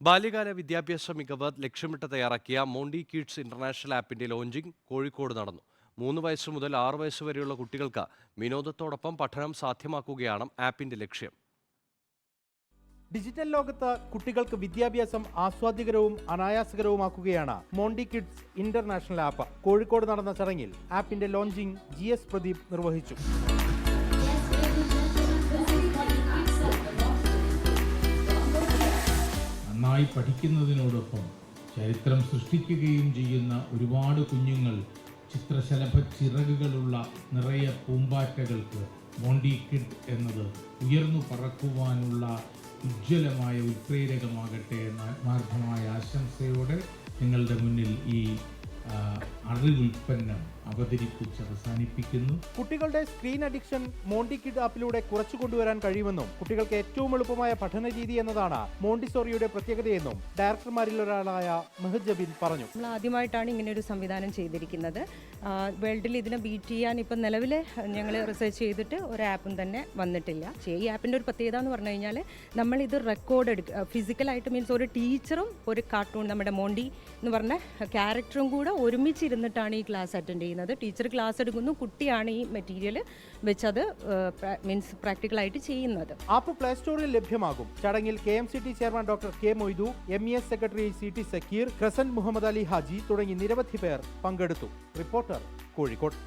ബാല്യകാല വിദ്യാഭ്യാസ മികവ് ലക്ഷ്യമിട്ട് തയ്യാറാക്കിയ മോണ്ടി കിഡ്സ് ഇന്റർനാഷണൽ ആപ്പിന്റെ ലോഞ്ചിംഗ് കോഴിക്കോട് നടന്നു. മൂന്ന് വയസ്സ് മുതൽ ആറ് വയസ്സ് വരെയുള്ള കുട്ടികൾക്ക് വിനോദത്തോടൊപ്പം പഠനം സാധ്യമാക്കുകയാണ് ആപ്പിന്റെ ലക്ഷ്യം. ഡിജിറ്റൽ ലോകത്ത് കുട്ടികൾക്ക് വിദ്യാഭ്യാസം ആസ്വാദ്യകരവും അനായാസകരവുമാക്കുകയാണ് Monty Kids International app. Kozhikode നടന്ന ചടങ്ങിൽ ആപ്പിന്റെ ലോഞ്ചിംഗ് ജി പ്രദീപ് നിർവഹിച്ചു. നന്നായി പഠിക്കുന്നതിനോടൊപ്പം ചരിത്രം സൃഷ്ടിക്കുകയും ചെയ്യുന്ന ഒരുപാട് കുഞ്ഞുങ്ങൾ ചിത്രശലഭ ചിറകുകളുള്ള നിറയെ പൂമ്പാറ്റകൾക്ക് മോണ്ടി കിഡ് എന്നത് ഉയർന്നു പറക്കുവാനുള്ള ഉജ്ജ്വലമായ ഉത്പ്രേരകമാകട്ടെ എന്ന ആത്മാർത്ഥമായ ആശംസയോടെ നിങ്ങളുടെ മുന്നിൽ ഈ അറിവുൽപ്പന്നം അവതരിപ്പിച്ച് അവസാനിപ്പിക്കുന്നു. കുട്ടികളുടെ സ്ക്രീൻ അഡിക്ഷൻ മോണ്ടി കിഡ് ആപ്പിലൂടെ കുറച്ചു കൊണ്ടുവരാൻ കഴിയുമെന്നും കുട്ടികൾക്ക് ഏറ്റവും എളുപ്പമായ പഠന രീതി എന്നതാണ് മോണ്ടിസോറിയുടെ പ്രത്യേകതയെന്നും ഡയറക്ടർമാരിൽ ഒരാളായ മെഹജബിൻ പറഞ്ഞു. നമ്മൾ ആദ്യമായിട്ടാണ് ഇങ്ങനെ ഒരു സംവിധാനം ചെയ്തിരിക്കുന്നത്. വേൾഡിൽ ഇതിനെ ബീറ്റ് ചെയ്യാൻ ഇപ്പം നിലവിൽ ഞങ്ങൾ റിസർച്ച് ചെയ്തിട്ട് ഒരു ആപ്പും തന്നെ വന്നിട്ടില്ല. ഈ ആപ്പിന്റെ ഒരു പ്രത്യേകത എന്ന് പറഞ്ഞു കഴിഞ്ഞാൽ നമ്മളിത് റെക്കോർഡ് എടുക്കുക ഫിസിക്കലായിട്ട് മീൻസ് ഒരു ടീച്ചറും ഒരു കാർട്ടൂൺ നമ്മുടെ മോണ്ടി എന്ന് പറഞ്ഞ ക്യാരക്ടറും കൂടെ ഒരുമിച്ചിരുന്നിട്ടാണ് ഈ ക്ലാസ് അറ്റൻഡ് ചെയ്യുന്നത്. ടീച്ചർ ക്ലാസ് എടുക്കുന്നു. കുട്ടിയാണ് ഈ മെറ്റീരിയൽ വെച്ചത് മീൻസ് പ്രാക്ടിക്കലായിട്ട് ചെയ്യുന്നത്. ആപ്പ് പ്ലേ സ്റ്റോറിൽ ലഭ്യമാകും. ചടങ്ങിൽ K M C T chairman doctor K Moidu M E S secretary C T Zakir crescent Muhammad Ali Haji തുടങ്ങി നിരവധി പേർ പങ്കെടുത്തു. റിപ്പോർട്ടർ കോഴിക്കോട്.